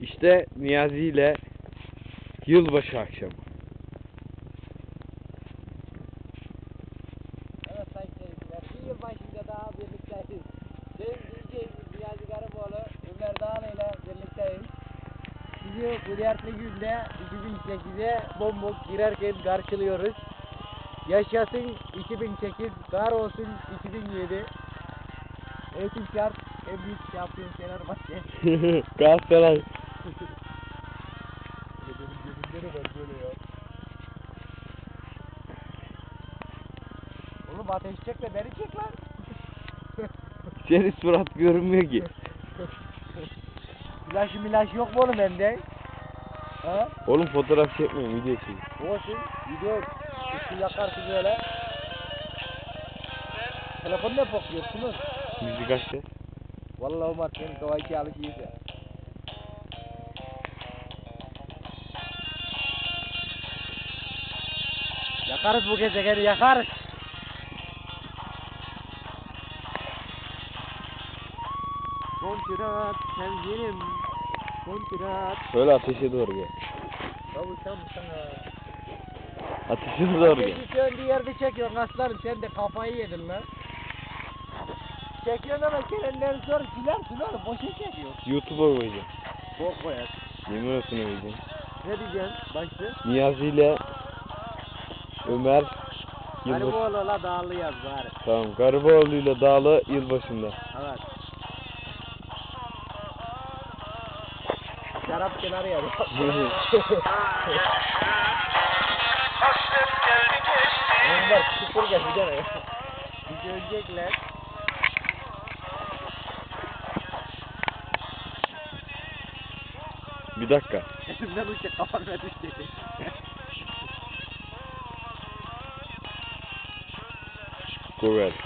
İşte Niyazi ile yılbaşı akşamı. Evet sayın seyirciler, bir yıl başında daha birlikteyiz. Benim DJ'imiz Niyazi Garipoğlu, Ömer Dağlı ile birlikteyiz. Sizi dertli günde 2008'e bombok girerken karşılıyoruz. Yaşasın 2008, kar olsun 2007. Eğitim şart, en büyük şampiyon Fenerbahçe. Galatasaray. De var böyle ya. Oğlum ateş çek de beni çek lan. Senin surat görünmüyor ki. Flash milaş yok mu oğlum bende? Ha? Oğlum fotoğraf çekmiyorum video çekiyorum. Olsun. Gidiyor. Üstü yakarsın böyle. Telefon ne bakıyorsunuz? Müzik açacağız. Vallahi Umar senin doğayı alış iyice. Yakarız bu gezegeni yakarız. Kontrat sevgilim. Kontrat. Şöyle ateşe doğru gel. Kavuşam sana. Ateşe doğru gel. Ateşi söndüğü yerde çekiyorsun aslanım sen de kafayı yedin lan. Çekiyorsun ama kendileri sonra silersin oğlum boşa çekiyorsun. YouTube'a koyacağım. Bok koyar. Yemin olsun koyacağım. Ne diyeceksin başta? Niyazi ile Ömer yılbaşı. oğlu la dağlı yaz bari. Tamam. Gariboğlu ile Dağlı yılbaşında. Evet. Şarap kenarı yer. Bunlar sıfır gel bir tane. Bir ölecekler. Bir dakika. Elimden uçacak kafamda düştü. Correct.